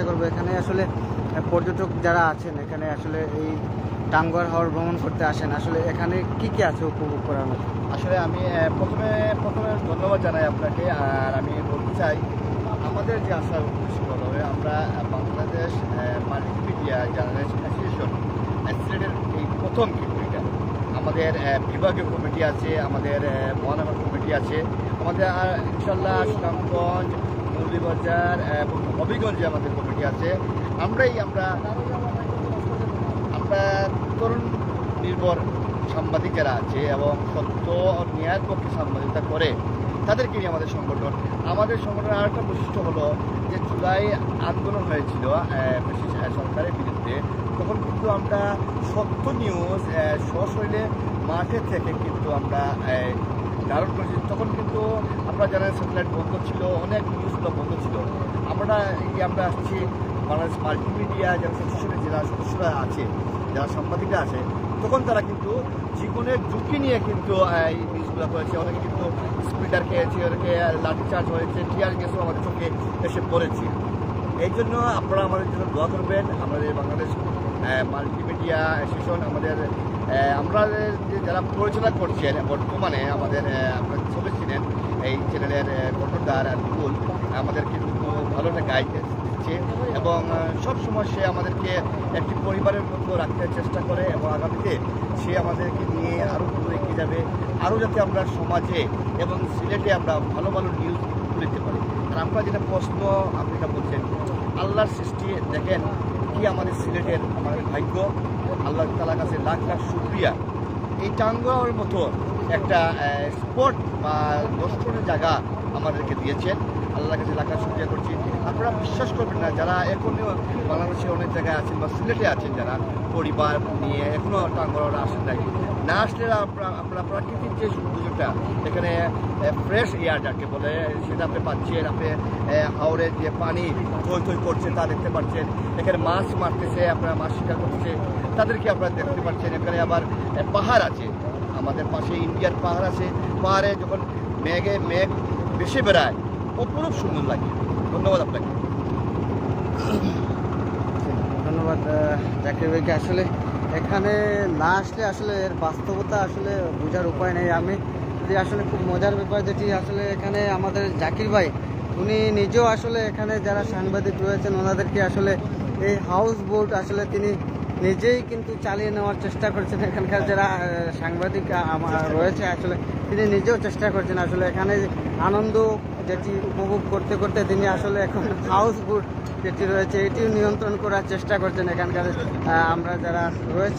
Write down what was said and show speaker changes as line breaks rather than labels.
চেষ্টা করব। এখানে আসলে পর্যটক যারা আছেন, এখানে আসলে এই টাঙ্গুয়ার হাওর ভ্রমণ করতে আসেন, আসলে এখানে কি কি আছে উপভোগ করার মতো?
আসলে আমি প্রথমে প্রথমে ধন্যবাদ জানাই আপনাকে, আর আমি বলতে চাই, আমাদের যে আসার উদ্দেশ্য হলো আমরা বাংলাদেশ মাল্টিমিডিয়া জার্নালিস্ট অ্যাসোসিয়েশন সিলেটের এই প্রথম কিন্তু এটা। আমাদের বিভাগীয় কমিটি আছে, আমাদের মহানগর কমিটি আছে। আমাদের ইনশাল্লাহ সুনামগঞ্জ মৌলিবাজার এবং হবিগঞ্জে আমাদের কমিটি আছে। আমরাই আমরা আমরা তরুণ নির্ভর সাংবাদিক যারা আছে এবং সত্য ও ন্যায়ের পক্ষে সাংবাদিকতা করে, তাদেরকে নিয়ে আমাদের সংগঠন। আমাদের সংগঠনের আরেকটা বৈশিষ্ট্য হলো যে জুলাই আন্দোলন হয়েছিল সরকারের বিরুদ্ধে। তখন কিন্তু আমরা সত্য নিউজ সশৈলে মাঠে থেকে কিন্তু আমরা ধারণ করেছি। তখন কিন্তু আপনারা জানেন স্যাটেলাইট বন্ধ ছিল, অনেক নিউজগুলো বন্ধ ছিল। আমরা এই আমরা আসছি বাংলাদেশ মাল্টিমিডিয়া যারা অ্যাসোসিয়েশনের যারা সদস্যরা আছে, যারা সাংবাদিকরা আছে, তখন তারা কিন্তু জীবনের ঝুঁকি নিয়ে কিন্তু এই নিউজগুলো করেছে। অনেকে কিন্তু স্পিডার খেয়েছে, অনেকে লাঠিচার্জ হয়েছে টিয়ার গ্যাসও আমাদের চোখে এসে পড়েছে। এই জন্য আপনারা আমাদের জন্য দোয়া করবেন। আমাদের বাংলাদেশ মাল্টিমিডিয়া অ্যাসোসিয়েশন আমাদের আমরা যে যারা পরিচালনা করছেন, বর্তমানে আমাদের আপনারা ছবি ছিলেন, এই চ্যানেলের কর্ণধার রুল আমাদের কিন্তু ভালো একটা গাইডেন্স দিচ্ছে এবং সব সময় সে আমাদেরকে একটি পরিবারের মতো রাখতে চেষ্টা করে এবং আগামীতে সে আমাদেরকে নিয়ে আরও দূরে এগিয়ে যাবে আরও যাতে আমরা সমাজে এবং সিলেটে আমরা ভালো ভালো নিউজ তুলে পারি। আর আমরা যেটা প্রশ্ন আপনি যেটা বলছেন আল্লাহর সৃষ্টি, দেখেন কি আমাদের সিলেটের আমাদের ভাগ্য। আল্লাহ তালা কাছে লাখ লাখ শুক্রিয়া। এই টাঙ্গুয়ার মতো একটা স্পট বা দর্শনের জায়গা আমাদেরকে দিয়েছেন। আল্লাহর কাছে লাখ শুক্রিয়া করছি। আপনারা বিশ্বাস করবেন না, যারা এখনও বাংলাদেশে অনেক জায়গায় আছেন বা সিলেটে আছেন যারা, পরিবার নিয়ে এখনও টাঙ্গাওয়ারা আসেন নাই। না আসলে আপনারা প্রাকৃতিক যে সৌন্দর্যটা, এখানে ফ্রেশ এয়ার যাকে বলে, সেটা আপনি পাচ্ছেন। আপনি হাওড়ের যে পানি থই থই করছে, তা দেখতে পাচ্ছেন। এখানে মাছ মারতেছে, আপনারা মাছ শিকার করছে তাদেরকে আপনারা দেখতে পাচ্ছেন। এখানে আবার পাহাড় আছে। আমাদের পাশে ইন্ডিয়ার পাহাড় আছে, পাহাড়ে যখন মেঘে মেঘ বেশি বেড়ায় অপরূপ সুন্দর লাগে। ধন্যবাদ আপনাকে।
ধন্যবাদ জাকির ভাইকে। আসলে এখানে না আসলে আসলে এর বাস্তবতা আসলে বোঝার উপায় নেই। আমি যে আসলে খুব মজার ব্যাপার যেটি আসলে এখানে আমাদের জাকির ভাই, উনি নিজেও আসলে এখানে যারা সাংবাদিক রয়েছেন, ওনাদেরকে আসলে এই হাউস বোট আসলে তিনি নিজেই কিন্তু চালিয়ে নেওয়ার চেষ্টা করছেন এখানকার যারা সাংবাদিক আমার রয়েছে, আসলে তিনি নিজেও চেষ্টা করছেন। আসলে এখানে আনন্দ যেটি উপভোগ করতে করতে তিনি আসলে এখন হাউস বোট যেটি রয়েছে, এটিও নিয়ন্ত্রণ করার চেষ্টা করছেন এখানকার আমরা যারা রয়েছে।